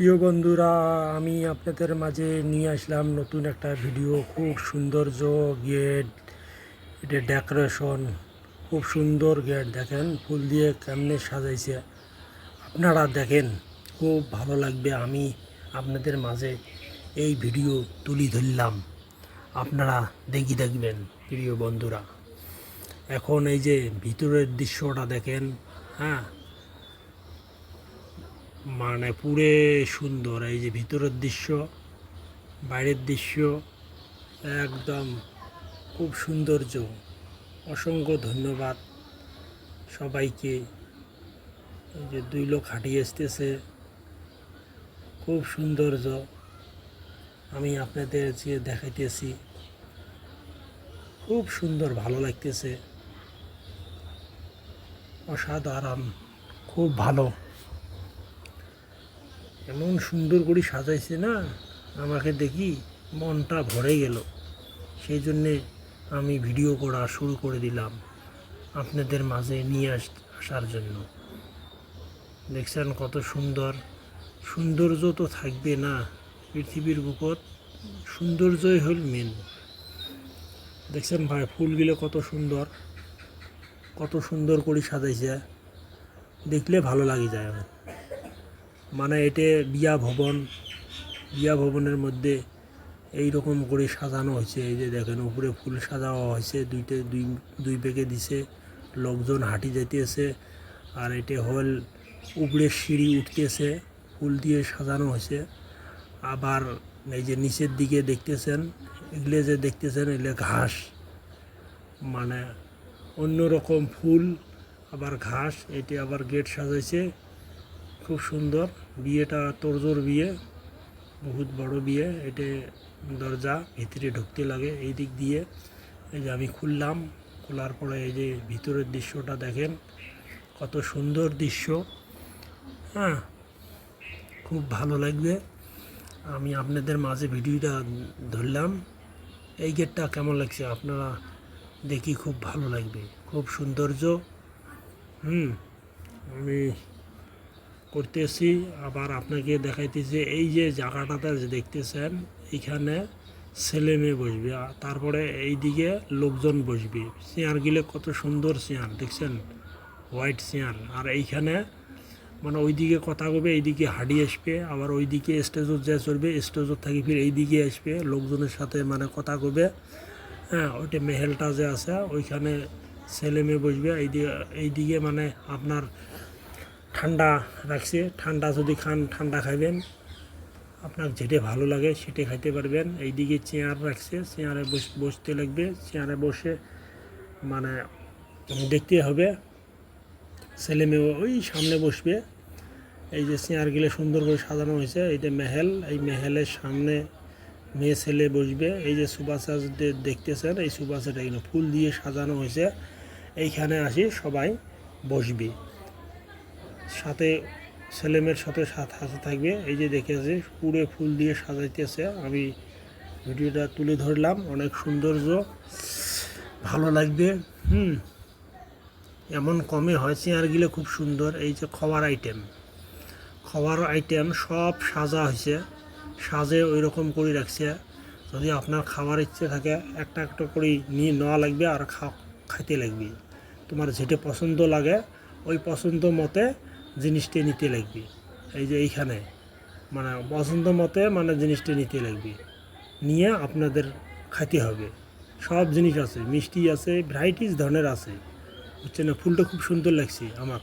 প্রিয় বন্ধুরা, আমি আপনাদের মাঝে নিয়ে আসলাম নতুন একটা ভিডিও খুব সৌন্দর্য গেট, এটা ডেকোরেশন খুব সুন্দর গেট, দেখেন, ফুল দিয়ে কেমনে সাজাইছে। আপনারা দেখেন, খুব ভালো লাগবে, আমি আপনাদের মাঝে এই ভিডিও তুলি ধরলাম। আপনারা দেখি দেখবেন, প্রিয় বন্ধুরা। এখন এই যে ভিতরের দৃশ্যটা দেখেন হ্যাঁ মানে পুরে সুন্দর, এই যে ভিতরের দৃশ্য, বাইরের দৃশ্য, একদম খুব সৌন্দর্য। অসংখ্য ধন্যবাদ সবাইকে। এই যে দুই লোক হাঁটিয়ে আসতেছে। খুব সৌন্দর্য। আমি আপনাদের যে দেখাইতেছি, খুব সুন্দর, ভালো লাগতেছে। অসাধারণ, খুব ভালো। এমন সুন্দর করে সাজাইছে না, আমাকে দেখি মনটা ভরে গেল। সেই জন্যে আমি ভিডিও করা শুরু করে দিলাম আপনাদের মাঝে নিয়ে আস, আসার জন্য। দেখছেন কত সুন্দর? সৌন্দর্য তো থাকবে না, পৃথিবীর বুকত সৌন্দর্যই হল মেন দেখছেন ভাই, ফুলগুলো কত সুন্দর কত সুন্দর করে সাজাইছে। দেখলে ভালো লাগে যায় আমার। মানে এটা বিয়া ভবন, বিয়া ভবনের মধ্যে এই রকম করে সাজানো হয়েছে। এই যে দেখেন, উপরে ফুল সাজানো হয়েছে, দুইটে, দুই দুই পেকে দিছে, লোকজন হাঁটি যাইতেছে, আর এটা হল, উপরে সিঁড়ি উঠতেছে, ফুল দিয়ে সাজানো হয়েছে। আবার এই যে নিচের দিকে দেখতেছেন, এগুলো যে দেখতেছেন, এগুলো ঘাস মানে অন্য রকম ফুল, আবার ঘাস এটি আবার গেট সাজাইছে। খুব সুন্দর। বিয়েটা তোরজোর বিয়ে, বহুত বড় বিয়ে। এটা দরজা ভিতরে ঢুকতে লাগে, এই দিক দিয়ে। এই যে আমি খুললাম, খোলার পরে এই যে ভিতরের দৃশ্যটা দেখেন, কত সুন্দর দৃশ্য। হ্যাঁ খুব ভালো লাগবে। আমি আপনাদের মাঝে ভিডিওটা ধরলাম। এই গেটটা কেমন লাগছে? আপনারা দেখি, খুব ভালো লাগবে। খুব সৌন্দর্য। হুম, আমি করতেছি, আবার আপনাকে দেখাইতেছি এই যে জায়গাটাতে দেখতেছেন এইখানে ছেলে মেয়ে বসবে তারপরে এই দিকে লোকজন বসবে। চেয়ারগুলো কত সুন্দর চেয়ার, দেখছেন? White chair. আর এইখানে মানে ওইদিকে কথা কবে, এইদিকে হাঁড়ি আসবে, আবার ওইদিকে স্টেজত যা চলবে স্টেজত থাকি ফির এইদিকে আসবে, লোকজনের সাথে মানে কথা কবে। হ্যাঁ ওইটা মেহেলটা যে আছে, ওইখানে ছেলে মেয়ে বসবে, এইদিকে এইদিকে মানে আপনার ঠান্ডা রাখছে, ঠান্ডা যদি খান, ঠান্ডা খাইবেন। আপনার যেটা ভালো লাগে সেটা খাইতে পারবেন। এইদিকে চেয়ার রাখছে, চেয়ারে বস- বসতে লাগবে। চেয়ারে বসে মানে দেখতে হবে। ছেলে মেয়ে ওই সামনে বসবে। এই যে চেয়ারগুলো সুন্দর করে সাজানো হয়েছে এইটা মেহেল, এই মেহেলের সামনে মেয়ে ছেলে বসবে। এই যে সুবাসাজ দেখতেছেন, এই সুবাসাটা এখানে ফুল দিয়ে সাজানো হয়েছে। এইখানে আসি সবাই বসবে। সাথে ছেলেমেয়ের সাথে সাথে থাকবে। এই যে দেখেছে পুরো ফুল দিয়ে সাজাইতেছে। আমি ভিডিওটা তুলে ধরলাম। অনেক সৌন্দর্য। ভালো লাগবে। হুম। এমন কমে হয় চেয়ারগুলো খুব সুন্দর। এই যে খাওয়ার আইটেম খাওয়ার আইটেম সব সাজা হয়েছে। সাজে ওই রকম করে রাখছে। যদি আপনার খাওয়ার ইচ্ছে থাকে, একটা একটা করে নিয়ে নেওয়া লাগবে আর খাইতে লাগবে। তোমার যেটা পছন্দ লাগে, ওই পছন্দ মতে জিনিসটা নিতে লাগবে। এই যে এইখানে মানে পছন্দ মতে মানে জিনিসটি নিতে লাগবে। নিয়ে আপনাদের খাইতে হবে। সব জিনিস আছে, মিষ্টি আছে ভ্যারাইটিস ধরনের আছে। বুঝছেন না? ফুলটা খুব সুন্দর লাগছে আমার।